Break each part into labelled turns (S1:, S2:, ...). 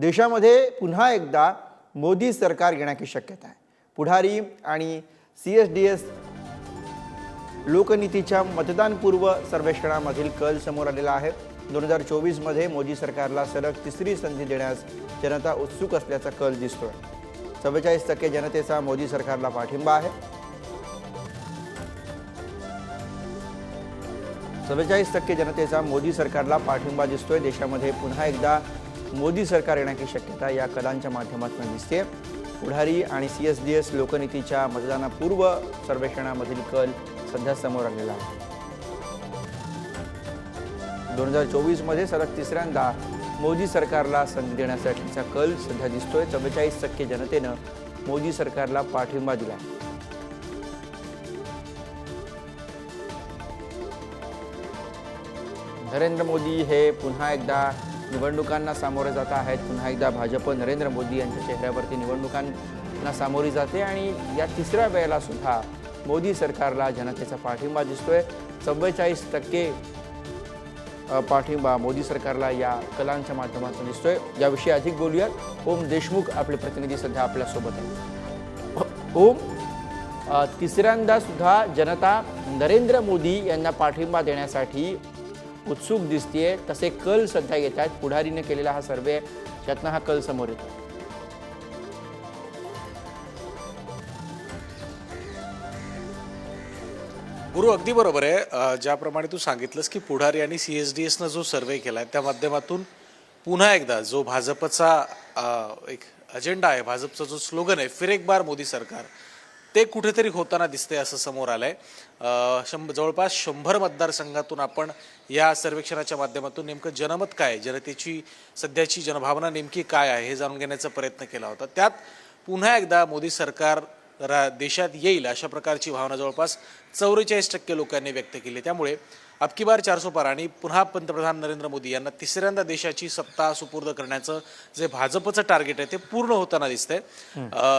S1: देशामध्ये पुन्हा एकदा मोदी सरकार येण्याची शक्यता आहे. पुढारी आणि सी एस डी एस लोकनीतीच्या मतदानपूर्व सर्वेक्षणामधील कल समोर आलेला आहे. दोन हजार चोवीसमध्ये मोदी सरकारला सलग तिसरी संधी देण्यास जनता उत्सुक असल्याचा कल दिसतोय. चव्वेचाळीस टक्के जनतेचा मोदी सरकारला पाठिंबा आहे. चव्वेचाळीस टक्के जनतेचा मोदी सरकारला पाठिंबा दिसतोय. देशामध्ये पुन्हा एकदा मोदी सरकार येण्याची शक्यता या कलांच्या माध्यमातून दिसते. पुढारी आणि सी एस डी एस लोकनीतीच्या मतदानापूर्व सर्वेक्षणामधील कल सध्या समोर आलेला आहे. दोन हजार चोवीसमध्ये सलग तिसऱ्यांदा मोदी सरकारला संधी देण्यासाठीचा कल सध्या दिसतोय. चव्वेचाळीस टक्के जनतेनं मोदी सरकारला पाठिंबा दिला आहे नरेंद्र मोदी हे पुन्हा एकदा निवडणुकांना सामोरे जात आहेत. पुन्हा एकदा भाजप नरेंद्र मोदी यांच्या चेहऱ्यावरती निवडणुकांना सामोरी जाते आणि या तिसऱ्या वेळेला सुद्धा मोदी सरकारला जनतेचा पाठिंबा दिसतोय. चव्वेचाळीस टक्के पाठिंबा मोदी सरकारला या कलांच्या माध्यमातून दिसतोय. याविषयी अधिक बोलूयात. ओम देशमुख आपले प्रतिनिधी सध्या आपल्यासोबत आहेत. ओम तिसऱ्यांदा सुद्धा जनता नरेंद्र मोदी यांना पाठिंबा देण्यासाठी उत्सुक दिसतीये तसे कल सध्या येत आहेत पुढारीने केलेला हा सर्वे त्यातनं हा कल समोर येतो.
S2: गुरु अगदी बरोबर आहे. ज्याप्रमाणे तू सांगितलंस की पुढारी आणि सी एस डी एसनं जो सर्वे केला आहे त्या माध्यमातून पुन्हा एकदा जो भाजपचा एक अजेंडा आहे भाजपचा जो स्लोगन आहे फिर एक बार मोदी सरकार ते कुठेतरी होताना दिसतंय असं समोर आलंय. अ, शंभ जवळपास शंभर मतदारसंघातून आपण या सर्वेक्षणाच्या माध्यमातून नेमकं जनमत काय आहे, जनतेची सध्याची जनभावना नेमकी काय आहे हे जाणून घेण्याचा प्रयत्न केला होता. त्यात पुन्हा एकदा मोदी सरकार रा देशात येईल अशा प्रकारची भावना जवळपास चौवेचाळीस टक्के लोकांनी व्यक्त केली. त्यामुळे अबकी बार चारसो पार आणि पुन्हा पंतप्रधान नरेंद्र मोदी यांना तिसऱ्यांदा देशाची सत्ता सुपूर्द करण्याचं जे भाजपचं टार्गेट आहे ते पूर्ण होताना दिसतंय.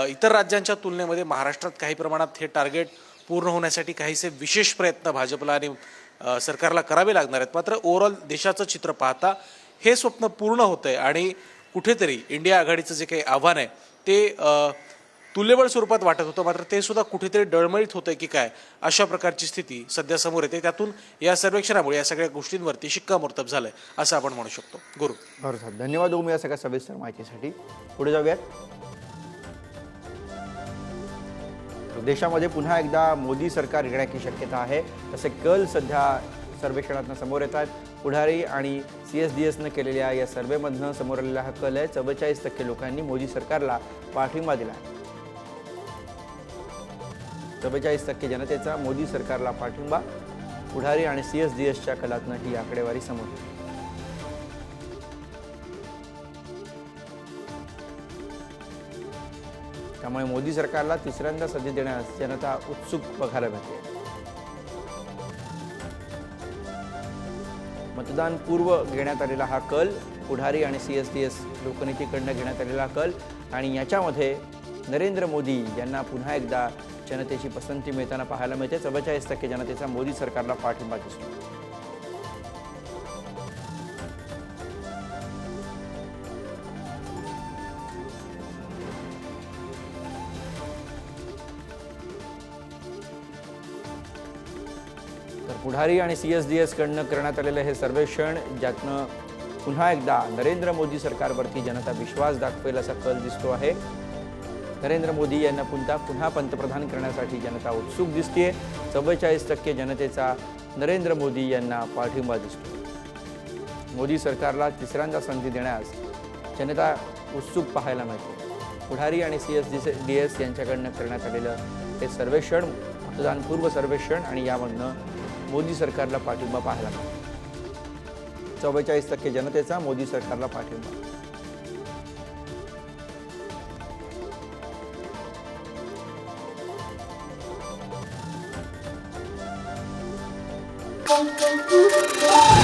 S2: इतर राज्यांच्या तुलनेमध्ये महाराष्ट्रात काही प्रमाणात हे टार्गेट पूर्ण होण्यासाठी काहीसे विशेष प्रयत्न भाजपला आणि सरकारला करावे लागणार आहेत. मात्र ओव्हरऑल देशाचं चित्र पाहता हे स्वप्न पूर्ण होतंय आणि कुठेतरी इंडिया आघाडीचं जे काही आव्हान आहे ते तुल्यबळ स्वरूपात वाटत होतं मात्र ते सुद्धा कुठेतरी डळमळीत होतं की काय अशा प्रकारची स्थिती सध्या समोर येते. त्यातून या सर्वेक्षणामुळे या सगळ्या गोष्टींवरती शिक्कामोर्तब झालंय असं आपण म्हणू शकतो. गुरु.
S1: अर्थात धन्यवाद ओम या सगळ्या सविस्तर माहितीसाठी. पुढे जाऊयात. देशामध्ये पुन्हा एकदा मोदी सरकार येण्याची शक्यता आहे. तसे कल सध्या सर्वेक्षणातनं समोर येत आहेत. पुढारी आणि सी एस डी एसनं केलेल्या या सर्वेमधनं समोर आलेला हा कल आहे. चव्वेचाळीस टक्के लोकांनी मोदी सरकारला पाठिंबा दिला आहे. चव्वेचाळीस टक्के जनतेचा मोदी सरकारला पाठिंबा पुढारी आणि सी एस डी एसच्या कलातनं ही आकडेवारी समोर त्यामुळे मोदी सरकारला तिसऱ्यांदा संधी देण्यास जनता उत्सुक बघायला मिळते मतदान पूर्व घेण्यात आलेला हा कल पुढारी आणि सी एस टी एस लोकनीतीकडनं घेण्यात आलेला कल आणि याच्यामध्ये नरेंद्र मोदी यांना पुन्हा एकदा जनतेची पसंती मिळताना पाहायला मिळते. चव्वेचाळीस टक्के जनतेचा मोदी सरकारला पाठिंबा दिसतो. तर पुढारी आणि सी एस डी एसकडनं करण्यात आलेलं हे सर्वेक्षण ज्यातनं पुन्हा एकदा नरेंद्र मोदी सरकारवरती जनता विश्वास दाखवेल असा कल दिसतो आहे. नरेंद्र मोदी यांना पुन्हा पुन्हा पंतप्रधान करण्यासाठी जनता उत्सुक दिसते चव्वेचाळीस टक्के जनतेचा नरेंद्र मोदी यांना पाठिंबा दिसतो मोदी सरकारला तिसऱ्यांदा संधी देण्यास जनता उत्सुक पाहायला मिळते. पुढारी आणि C S D D S यांच्याकडनं करण्यात आलेलं हे सर्वेक्षण मतदानपूर्व सर्वेक्षण आणि यामधनं मोदी सरकारला पाठिंबा पाहायला मिळतो. चव्वेचाळीस टक्के जनतेचा मोदी सरकारला पाठिंबा.
S3: Ai, tem tudo bom.